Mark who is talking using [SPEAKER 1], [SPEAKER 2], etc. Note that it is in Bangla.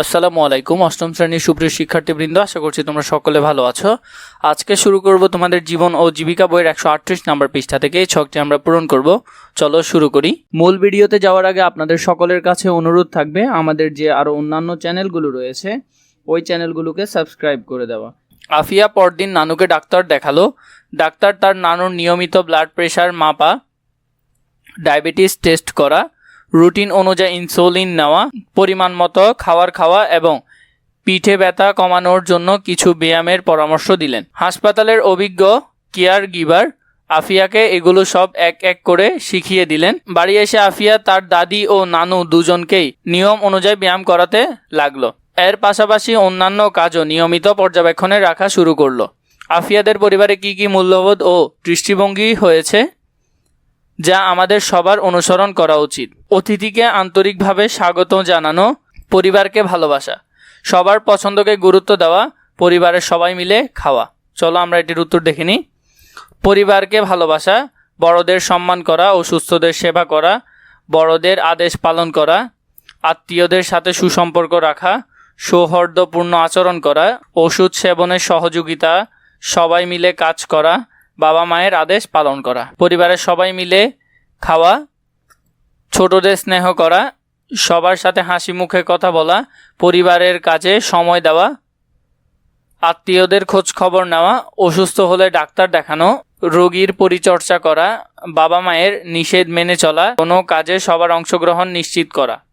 [SPEAKER 1] আসসালামু আলাইকুম, অষ্টম শ্রেণির সুপ্রিয় শিক্ষার্থীবৃন্দ, আশা করছি তোমরা সকলে ভালো আছো। আজকে শুরু করব তোমাদের জীবন ও জীবিকা বইয়ের একশো আটত্রিশ নাম্বার পৃষ্ঠা থেকে, এই ছকটি আমরা পূরণ করব। চলো শুরু করি। মূল ভিডিওতে যাওয়ার আগে আপনাদের সকলের কাছে অনুরোধ থাকবে, আমাদের যে আরও অন্যান্য চ্যানেলগুলো রয়েছে, ওই চ্যানেলগুলোকে সাবস্ক্রাইব করে দেওয়া। আফিয়া পরদিন নানুকে ডাক্তার দেখাল। ডাক্তার তার নানুর নিয়মিত ব্লাড প্রেশার মাপা ডায়াবেটিস টেস্ট করা রুটিন অনুযায়ী ইনসুলিন নেওয়া, পরিমাণ মতো খাওয়ার খাওয়া এবং পিঠে ব্যথা কমানোর জন্য কিছু ব্যায়ামের পরামর্শ দিলেন। হাসপাতালের অভিজ্ঞ কেয়ার গিভার আফিয়াকে এগুলো সব এক এক করে শিখিয়ে দিলেন। বাড়ি এসে আফিয়া তার দাদি ও নানু দুজনকেই নিয়ম অনুযায়ী ব্যায়াম করাতে লাগল। এর পাশাপাশি অন্যান্য কাজও নিয়মিত পর্যবেক্ষণে রাখা শুরু করল। আফিয়াদের পরিবারে কি কি মূল্যবোধ ও দৃষ্টিভঙ্গি হয়েছে? যা আমাদের সবার অনুসরণ করা উচিত। অতিথিকে আন্তরিকভাবে স্বাগত জানানো, পরিবারকে ভালোবাসা। সবার পছন্দকে গুরুত্ব দেওয়া, পরিবারের সবাই মিলে খাওয়া। চলো আমরা এটির উত্তর দেখে নিই। পরিবারকে ভালোবাসা, বড়দের সম্মান করা ও সুস্থদের সেবা করা, বড়দের আদেশ পালন করা, আত্মীয়দের সাথে সুসম্পর্ক রাখা, সৌহার্দ্যপূর্ণ আচরণ করা, ওষুধ সেবনের সহযোগিতা, সবাই মিলে কাজ করা বাবা মায়ের আদেশ পালন করা। পরিবারের সবাই মিলে খাওয়া, ছোটদের স্নেহ করা, সবার সাথে হাসি মুখে কথা বলা, পরিবারের কাজে সময় দেওয়া, আত্মীয়দের খোঁজ খবর নেওয়া, অসুস্থ হলে ডাক্তার দেখানো, রোগীর পরিচর্যা করা, বাবা মায়ের নিষেধ মেনে চলা, কোনো কাজে সবার অংশগ্রহণ নিশ্চিত করা।